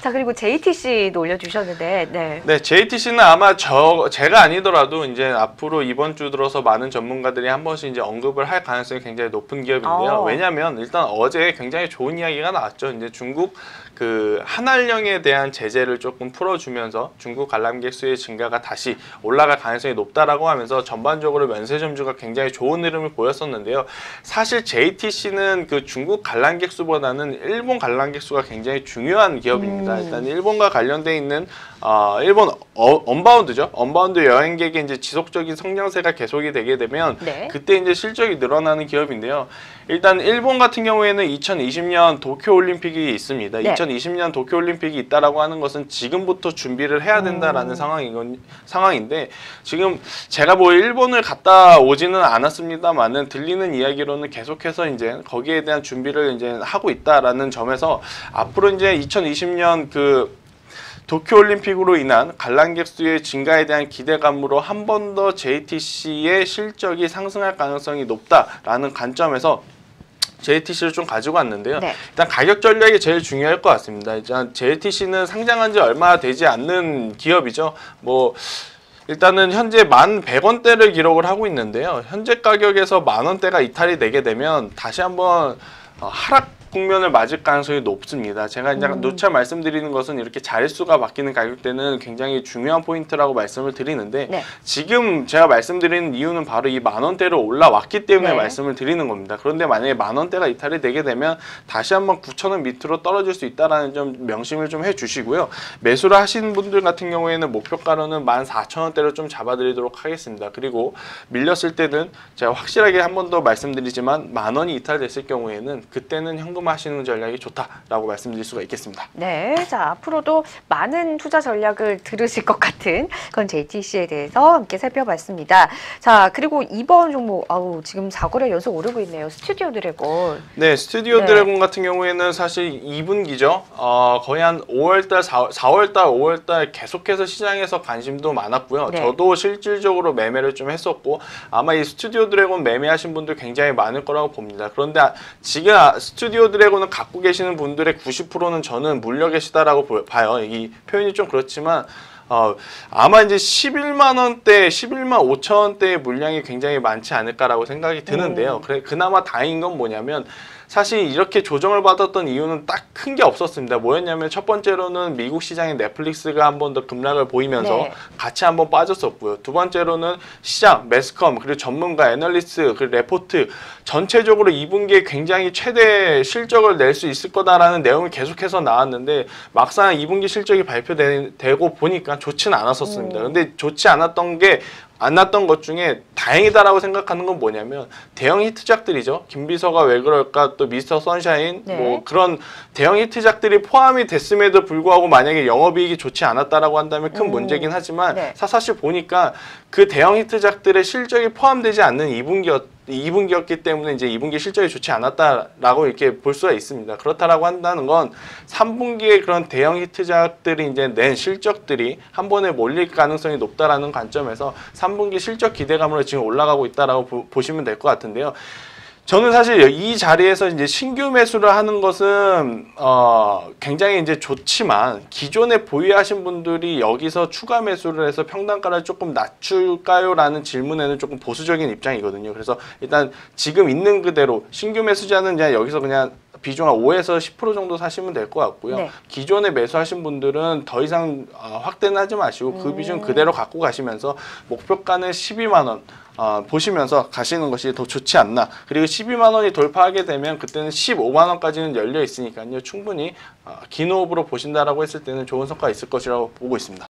자 그리고 JTC도 올려주셨는데 네. 네, JTC는 아마 저 제가 아니더라도 이제 앞으로 이번 주 들어서 많은 전문가들이 한 번씩 이제 언급을 할 가능성이 굉장히 높은 기업인데요. 어. 왜냐하면 일단 어제 굉장히 좋은 이야기가 나왔죠. 이제 중국 그 한알령에 대한 제재를 조금 풀어주면서 중국 관람객 수의 증가가 다시 올라갈 가능성이 높다라고 하면서 전반적으로 면세점주가 굉장히 좋은 흐름을 보였었는데요. 사실 JTC는 그 중국 관람객 수보다는 일본 관람객 수가 굉장히 중요한 기업입니다. 음. 일단 일본과 관련돼 있는 어, 일본 어, 언바운드죠. 언바운드 여행객의 이제 지속적인 성장세가 계속이 되게 되면 네. 그때 이제 실적이 늘어나는 기업인데요. 일단 일본 같은 경우에는 2020년 도쿄 올림픽이 있습니다. 네. 2020년 도쿄 올림픽이 있다라고 하는 것은 지금부터 준비를 해야 된다라는 음. 상황이건 상황인데 지금 제가 뭐 일본을 갔다 오지는 않았습니다만은 들리는 이야기로는 계속해서 이제 거기에 대한 준비를 이제 하고 있다라는 점에서 앞으로 이제 2020년 그 도쿄올림픽으로 인한 관람객 수의 증가에 대한 기대감으로 한 번 더 JTC의 실적이 상승할 가능성이 높다라는 관점에서 JTC를 좀 가지고 왔는데요. 네. 일단 가격 전략이 제일 중요할 것 같습니다. 일단 JTC는 상장한 지 얼마 되지 않는 기업이죠. 뭐 일단은 현재 만 100원대를 기록을 하고 있는데요. 현재 가격에서 만 원대가 이탈이 되게 되면 다시 한번 어, 하락 국면을 맞을 가능성이 높습니다. 제가 이제 음. 누차 말씀드리는 것은 이렇게 자릿수가 바뀌는 가격대는 굉장히 중요한 포인트라고 말씀을 드리는데 네. 지금 제가 말씀드리는 이유는 바로 이 만 원대로 올라왔기 때문에 네. 말씀을 드리는 겁니다. 그런데 만약에 만 원대가 이탈이 되게 되면 다시 한번 9천 원 밑으로 떨어질 수 있다라는 점 명심을 좀 해주시고요. 매수를 하시는 분들 같은 경우에는 목표가로는 만 4천 원대로 좀 잡아드리도록 하겠습니다. 그리고 밀렸을 때는 제가 확실하게 한 번 더 말씀드리지만 만 원이 이탈됐을 경우에는 그때는 현금 화하시는 전략이 좋다라고 말씀드릴 수가 있겠습니다. 네, 자 앞으로도 많은 투자 전략을 들으실 것 같은 그런 JTC에 대해서 함께 살펴봤습니다. 자 그리고 이번 종목, 아우 지금 4거래 연속 오르고 있네요. 스튜디오 드래곤. 네, 스튜디오 네. 드래곤 같은 경우에는 사실 2분기죠. 어, 거의 한 5월달, 4, 4월달, 5월달 계속해서 시장에서 관심도 많았고요. 네. 저도 실질적으로 매매를 좀 했었고 아마 이 스튜디오 드래곤 매매하신 분들 굉장히 많을 거라고 봅니다. 그런데 아- 지금 아- 스튜디오 드래곤을 갖고 계시는 분들의 90%는 저는 물려 계시다라고 보- 봐요. 이 표현이 좀 그렇지만 어, 아마 이제 11만 원대, 11만 5천 원대의 물량이 굉장히 많지 않을까라고 생각이 드는데요. 음. 그래, 그나마 다행인 건 뭐냐면 사실 이렇게 조정을 받았던 이유는 딱 큰 게 없었습니다. 뭐였냐면 첫 번째로는 미국 시장의 넷플릭스가 한 번 더 급락을 보이면서 네. 같이 한 번 빠졌었고요. 두 번째로는 시장, 매스컴, 그리고 전문가, 애널리스트, 그리고 레포트 전체적으로 2분기에 굉장히 최대 실적을 낼 수 있을 거다라는 내용이 계속해서 나왔는데 막상 2분기 실적이 발표되고 보니까 좋지는 않았었습니다. 음. 근데 좋지 않았던 게 안 났던 것 중에 다행이다라고 생각하는 건 뭐냐면 대형 히트작들이죠. 김비서가 왜 그럴까 또 미스터 선샤인 네. 뭐 그런 대형 히트작들이 포함이 됐음에도 불구하고 만약에 영업이익이 좋지 않았다라고 한다면 큰 음. 문제긴 하지만 네. 사- 사실 보니까 그 대형 히트작들의 실적이 포함되지 않는 2분기였 2분기였기 때문에 이제 2분기 실적이 좋지 않았다라고 이렇게 볼 수가 있습니다. 그렇다라고 한다는 건 3분기에 그런 대형 히트작들이 이제 낸 실적들이 한 번에 몰릴 가능성이 높다라는 관점에서 3분기 실적 기대감으로 지금 올라가고 있다라고 보, 보시면 될 것 같은데요. 저는 사실 이 자리에서 이제 신규 매수를 하는 것은 어 굉장히 이제 좋지만 기존에 보유하신 분들이 여기서 추가 매수를 해서 평단가를 조금 낮출까요 라는 질문에는 조금 보수적인 입장이거든요. 그래서 일단 지금 있는 그대로 신규 매수자는 그냥 여기서 그냥 비중 한 5에서 10% 정도 사시면 될 것 같고요. 네. 기존에 매수하신 분들은 더 이상 어, 확대는 하지 마시고 그 비중 그대로 갖고 가시면서 목표가는 12만 원 어, 보시면서 가시는 것이 더 좋지 않나. 그리고 12만 원이 돌파하게 되면 그때는 15만 원까지는 열려 있으니까요. 충분히 어, 긴 호흡으로 보신다라고 했을 때는 좋은 성과 있을 것이라고 보고 있습니다.